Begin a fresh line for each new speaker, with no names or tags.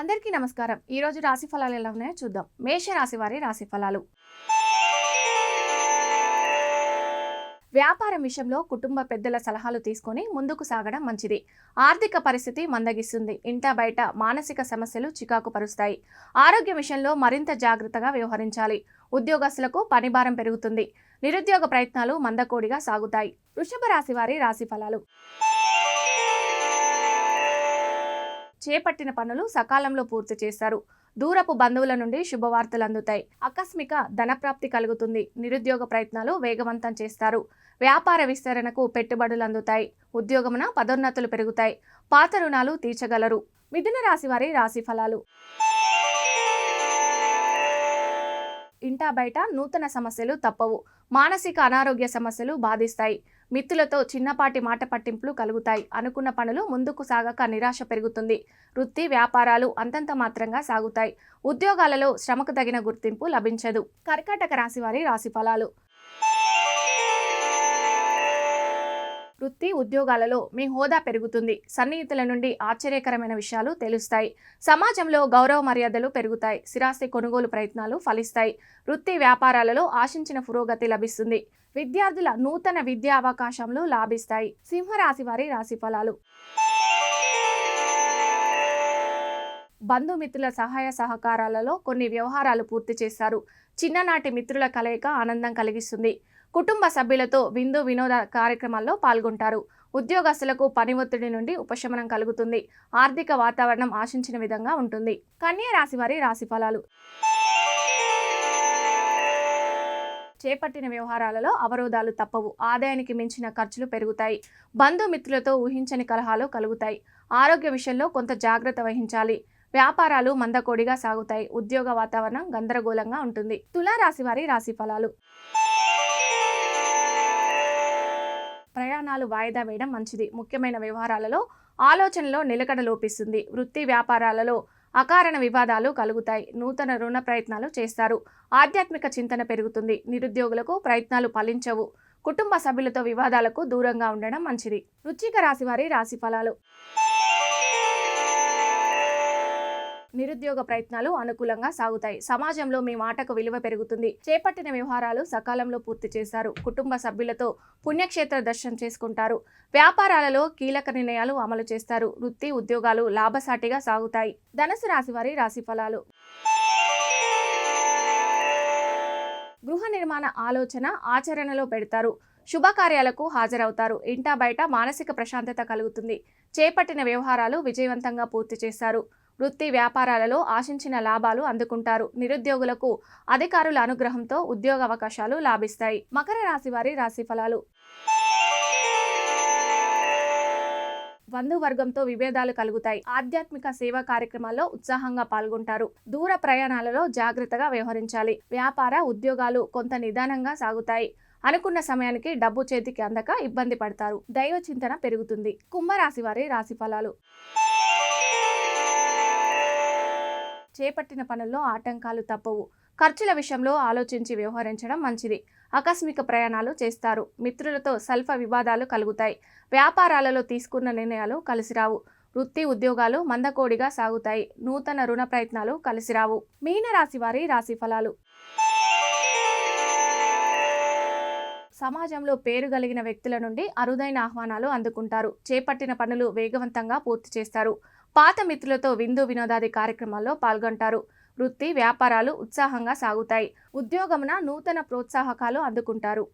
అందరికీ నమస్కారం. ఈ రోజు రాశి ఫలాలు ఎలా ఉన్నాయో చూద్దాం. మేష రాశి వారి రాశి ఫలాలు. వ్యాపారం విషయంలో కుటుంబ పెద్దల సలహాలు తీసుకొని ముందుకు సాగడం మంచిది. ఆర్థిక పరిస్థితి మందగిస్తుంది. ఇంట బయట మానసిక సమస్యలు చికాకు పరుస్తాయి. ఆరోగ్య విషయంలో మరింత జాగ్రత్తగా వ్యవహరించాలి. ఉద్యోగస్తులకు పనిభారం పెరుగుతుంది. నిరుద్యోగ ప్రయత్నాలు మందకోడిగా సాగుతాయి. వృషభ రాశి వారి రాశి ఫలాలు. చేపట్టిన పనులు సకాలంలో పూర్తి చేస్తారు దూరపు బంధువుల నుండి శుభవార్తలు అందుతాయి. ఆకస్మిక ధనప్రాప్తి కలుగుతుంది. నిరుద్యోగ ప్రయత్నాలు వేగవంతం చేస్తారు. వ్యాపార విస్తరణకు పెట్టుబడులు అందుతాయి. ఉద్యోగమున పదోన్నతులు పెరుగుతాయి. పాత రుణాలు తీర్చగలరు. మిథున రాశి వారి రాశి ఫలాలు. ఇంటా బయట నూతన సమస్యలు తప్పవు. మానసిక అనారోగ్య సమస్యలు బాధిస్తాయి. మిత్రులతో చిన్నపాటి మాట పట్టింపులు కలుగుతాయి. అనుకున్న పనులు ముందుకు సాగక నిరాశ పెరుగుతుంది. వృత్తి వ్యాపారాలు అంతంత మాత్రంగా సాగుతాయి. ఉద్యోగాలలో శ్రమకు తగిన గుర్తింపు లభించదు. కర్కాటక రాశి వారి రాశి ఫలాలు. వృత్తి ఉద్యోగాలలో మీ హోదా పెరుగుతుంది. సన్నిహితుల నుండి ఆశ్చర్యకరమైన విషయాలు తెలుస్తాయి. సమాజంలో గౌరవ మర్యాదలు పెరుగుతాయి. స్థిరాస్తి కొనుగోలు ప్రయత్నాలు ఫలిస్తాయి. వృత్తి వ్యాపారాలలో ఆశించిన పురోగతి లభిస్తుంది. విద్యార్థుల నూతన విద్యా అవకాశంలో లాభిస్తాయి. సింహరాశి వారి రాశి ఫలాలు. బంధుమిత్రుల సహాయ సహకారాలలో కొన్ని వ్యవహారాలు పూర్తి చేస్తారు చిన్ననాటి మిత్రుల కలయిక ఆనందం కలిగిస్తుంది. కుటుంబ సభ్యులతో విందు వినోద కార్యక్రమాల్లో పాల్గొంటారు. ఉద్యోగస్తులకు పని ఒత్తిడి నుండి ఉపశమనం కలుగుతుంది. ఆర్థిక వాతావరణం ఆశించిన విధంగా ఉంటుంది. కన్యా రాశి వారి రాశి ఫలాలు చేపట్టిన వ్యవహారాలలో అవరోధాలు తప్పవు. ఆదాయానికి మించిన ఖర్చులు పెరుగుతాయి. బంధుమిత్రులతో ఊహించని కలహాలు కలుగుతాయి. ఆరోగ్య విషయంలో కొంత జాగ్రత్త వహించాలి. వ్యాపారాలు మందకోడిగా సాగుతాయి. ఉద్యోగ వాతావరణం గందరగోళంగా ఉంటుంది. తులారాశి వారి రాశి ఫలాలు ప్రయాణాలు వాయిదా వేయడం మంచిది. ముఖ్యమైన వ్యవహారాలలో ఆలోచనలో నిలకడ లోపిస్తుంది. వృత్తి వ్యాపారాలలో అకారణ వివాదాలు కలుగుతాయి. నూతన రుణ ప్రయత్నాలు చేస్తారు. ఆధ్యాత్మిక చింతన పెరుగుతుంది. నిరుద్యోగులకు ప్రయత్నాలు ఫలించవు. కుటుంబ సభ్యులతో వివాదాలకు దూరంగా ఉండడం మంచిది. వృచ్చిక రాశి వారి రాశి ఫలాలు నిరుద్యోగ ప్రయత్నాలు అనుకూలంగా సాగుతాయి. సమాజంలో మీ మాటకు విలువ పెరుగుతుంది. చేపట్టిన వ్యవహారాలు సకాలంలో పూర్తి చేశారు. కుటుంబ సభ్యులతో పుణ్యక్షేత్ర దర్శనం చేసుకుంటారు. వ్యాపారాలలో కీలక నిర్ణయాలు అమలు చేస్తారు. వృత్తి ఉద్యోగాలు లాభసాటిగా సాగుతాయి. ధనసు రాశి వారి రాశి ఫలాలు. గృహ నిర్మాణ ఆలోచన ఆచరణలో పెడతారు. శుభకార్యాలకు హాజరవుతారు. ఇంటా బయట మానసిక ప్రశాంతత కలుగుతుంది. చేపట్టిన వ్యవహారాలు విజయవంతంగా పూర్తి చేస్తారు. వృత్తి వ్యాపారాలలో ఆశించిన లాభాలు అందుకుంటారు. నిరుద్యోగులకు అధికారుల అనుగ్రహంతో ఉద్యోగ అవకాశాలు లాభిస్తాయి. మకర రాశి వారి రాశి ఫలాలు. బంధువర్గంతో విభేదాలు కలుగుతాయి. ఆధ్యాత్మిక సేవా కార్యక్రమాల్లో ఉత్సాహంగా పాల్గొంటారు. దూర ప్రయాణాలలో జాగ్రత్తగా వ్యవహరించాలి. వ్యాపార ఉద్యోగాలు కొంత నిదానంగా సాగుతాయి. అనుకున్న సమయానికి డబ్బు చేతికి అందక ఇబ్బంది పడతారు. దైవ చింతన పెరుగుతుంది. కుంభరాశి వారి రాశి ఫలాలు. చేపట్టిన పనుల్లో ఆటంకాలు తప్పవు. ఖర్చుల విషయంలో ఆలోచించి వ్యవహరించడం మంచిది. ఆకస్మిక ప్రయాణాలు చేస్తారు. మిత్రులతో స్వల్ప వివాదాలు కలుగుతాయి. వ్యాపారాలలో తీసుకున్న నిర్ణయాలు కలిసిరావు. వృత్తి ఉద్యోగాలు మందకోడిగా సాగుతాయి. నూతన రుణ ప్రయత్నాలు కలిసిరావు. మీనరాశి వారి రాశి ఫలాలు సమాజంలో పేరు కలిగిన వ్యక్తుల నుండి అరుదైన ఆహ్వానాలు అందుకుంటారు. చేపట్టిన పనులు వేగవంతంగా పూర్తి చేస్తారు. పాత మిత్రులతో విందు వినోదాది కార్యక్రమాల్లో పాల్గొంటారు. వృత్తి వ్యాపారాలు ఉత్సాహంగా సాగుతాయి. ఉద్యోగమున నూతన ప్రోత్సాహకాలు అందుకుంటారు.